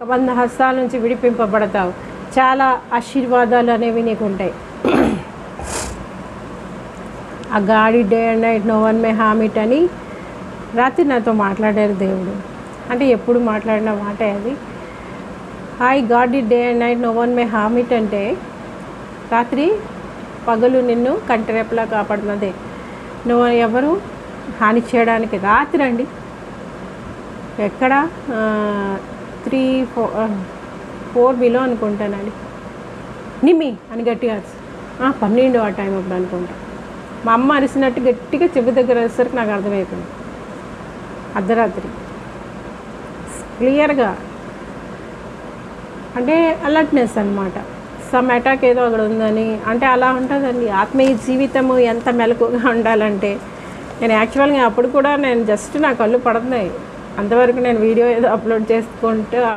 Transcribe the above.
వంద హస్తాల నుంచి విడిపింపబడతావు. చాలా ఆశీర్వాదాలు అనేవి నీకు ఉంటాయి ఆ గాడి day and night no one may harm it అని రాత్రి నాతో మాట్లాడారు దేవుడు. అంటే ఎప్పుడు మాట్లాడిన మాటే అది. I guard the day and night no one may harm it అంటే రాత్రి పగలు నిన్ను కంటిరేపలా కాపాడుతుంది నువ్వు ఎవరు? హాని చేయడానికి రాత్రి అండి. ఎక్కడ? త్రీ ఫోర్ ఫోర్ బిలో అనుకుంటానండి. నిమ్మి అని గట్టిగా "ఆ, పన్నెండు ఆ టైం అప్పుడు అనుకుంటా. మా అమ్మ అరిసినట్టు గట్టిగా చెవి దగ్గర వచ్చేసరికి నాకు అర్థమైపోయింది. అర్ధరాత్రి. క్లియర్గా. అంటే అలర్ట్నెస్ అనమాట సమ్ అటాక్ ఏదో అక్కడ ఉందని. అంటే అలా ఉంటుందండి. ఆత్మీయ జీవితము ఎంత మెలకుగా ఉండాలంటే. నేను యాక్చువల్గా అప్పుడు కూడా నేను జస్ట్ నా కళ్ళు పడుతున్నాయి. అంతవరకు నేను వీడియో ఏదో అప్లోడ్ చేసుకుంటూ